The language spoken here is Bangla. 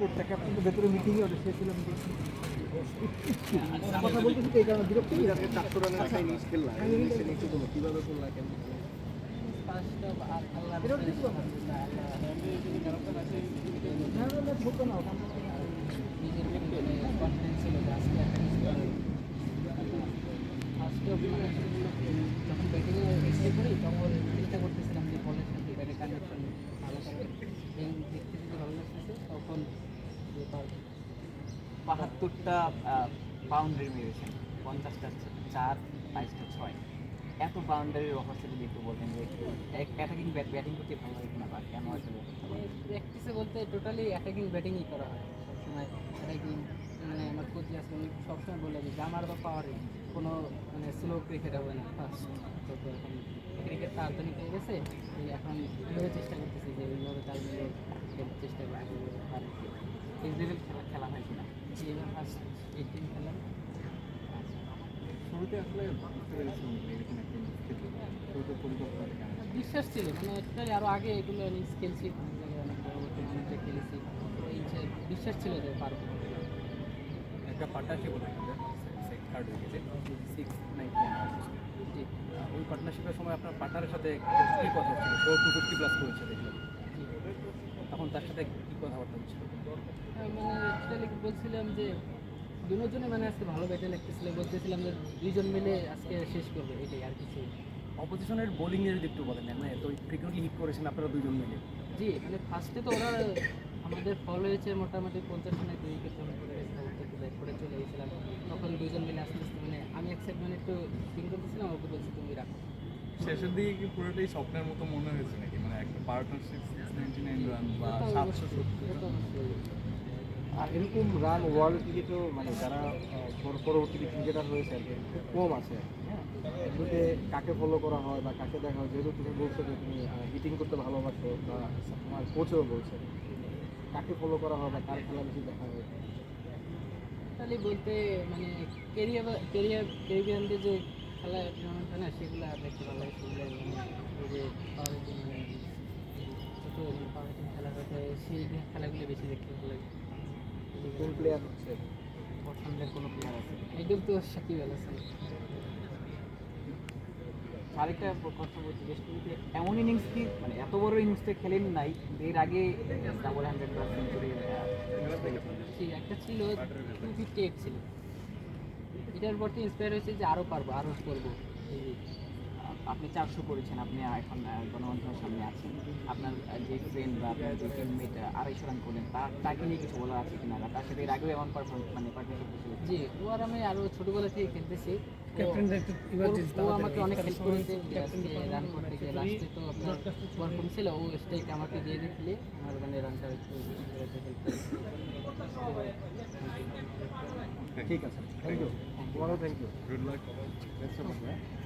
কোর্টটা ক্যাপ্টেন তো ভেতরে মিটিংয়ে ওটা সে কথা বলতে এই কারণে বিরক্ত হয়ে। চারশো রানের একটা ইনিংস খেললা এই ইনিংসে একটু বলো কীভাবে করলা কেন না। না, না, না, বলতো না, ওটা আমরা- যখন ব্যাটিংয়ে এসে করি তখন চেষ্টা করতেছিলাম যে বলের সাথে ব্যাটে কানেকশন ভালো করে এবং দেখতে যদি ভালো লাগতেছে তখন যে তার বাহাত্তরটা বাউন্ডারি মেরেছেন পঞ্চাশটা চার, বাইশটা ছয়। এত বাউন্ডারির রহস্য যদি একটু বলতেন যে অ্যাটাকিং ব্যাটিং করতে ভালো লাগে না বা কেন আসলে প্র্যাকটিসে বলতে টোটালি অ্যাটাকিং ব্যাটিংই করা হয়। সবসময় অ্যাটাকিং মানে আমার কোচ আসলে সবসময় বলে যে আমার বা পাওয়ারে কোনো মানে স্লো ক্রিকেট হবে না ফার্স্ট তো এখন ক্রিকেট তাড়াতাড়ি হয়ে গেছে। এখন চেষ্টা করতেছি যে ওইভাবে তাল চেষ্টা করছি আর এই শুরুতে আসলে বিশ্বাস ছিল মানে টোটালি আরও আগে এগুলো ইনিংস খেলছি অনেক খেলেছি। এই যে বিশ্বাস ছিল যে পারব। একটা পার্টনারশিপ থার্ড উইকেটে সিক্স নাইন ওই পার্টনারশিপের সময় আপনার পার্টনারের সাথে কী কথা হচ্ছিল সে টু ফিফটি প্লাস করেছে দেখলাম। তখন তার সাথে কী কথাবার্তা হচ্ছিল? আমি মানে অ্যাকচুয়ালি বলছিলাম যে দুজনে মানে আজকে ভালো ব্যাটে লাগতেছিল বলতেছিলাম যে দুইজন মিলে আজকে শেষ করবে এটাই আর কিছু অপোজিশনের বোলিংয়ের যদি একটু বলেন মানে তো ফ্রিকুয়েন্টলি হিট করেছেন আপনারা দুজন মিলে। জি মানে ফার্স্টে তো ওরা আমাদের ফল হয়েছে মোটামুটি পঞ্চাশ রানে দুই উইকেট যখন করে করে চলে গেছিলাম। তখন দুজন মিলে আস্তে আস্তে মানে আমি এক সাইড মানে একটু ফিল করতেছিলাম ওকে বলছি তুমি রাখো। শেষের দিকে কি পুরোটাই স্বপ্নের মতো মনে হয়েছে নাকি? মানে একটা partnership six ninety nine run বা সাতশো অবশ্যই। আর এরকম রান ওয়ার্ল্ড ক্রিকেটেও মানে যারা পরবর্তীতে ক্রিকেটার হয়েছে আর খুব কম আছে হ্যাঁ? এগুলোতে কাকে ফলো করা হয় বা কাকে দেখা হয় যেহেতু তুমি বলছো যে তুমি হিটিং করতে ভালোবাসো বা তোমার কোচও বলছে কাকে ফলো করা হয় বা কার খেলা বেশি দেখা হয়? তাহলে বলতে মানে কেরিয়ার কেরিয়ার ক্যারিবিয়ানদের যে খেলা না সেগুলো দেখতে ভালো লাগে সেগুলো মানে যে পাওয়ার মানে ছোটো পাওয়ার খেলা হতে সেই খেলাগুলো বেশি দেখতে ভালো লাগে। কোন প্লেয়ার হচ্ছে? পছন্দের কোনো প্লেয়ার আছে। আইডল তো সাকিব আল হাসান। আরেকটা কথা বলছি যে শুরুতে এমন ইনিংস কি মানে এত বড় ইনিংসটা খেলেন নাই এর আগে ডাবল হান্ড্রেড বা সেঞ্চুরি সেই একটা ছিল টু ফিফটি এইট ছিল। এটার প্রতি ইন্সপায়ার হয়েছে যে আরও পারব আরও করব। এই আপনি চারশো করেছেন আপনি এখন গণমাধ্যমের সামনে আছেন। আপনার যে ফ্রেন্ড বা আপনার যে টিমমেট আড়াইশো রান করলেন তার তাকে নিয়ে কিছু বলার আছে কিনা? তার সাথে এর আগেও এমন পারফর্ম মানে পার্টনারশিপ জি। ও আর আমি আরও ছোটোবেলা থেকে খেলতেছি। ও- আমাকে অনেক হেল্প করেছে। রান করতে গিয়ে লাস্টে তো আপনার পারফর্ম ছিল। ও স্ট্রাইক আমাকে দিয়ে দিয়েছিলে। আমার মানে রানটা একটু ঠিক আছে। Thank you Thank you. Good luck. Best of luck.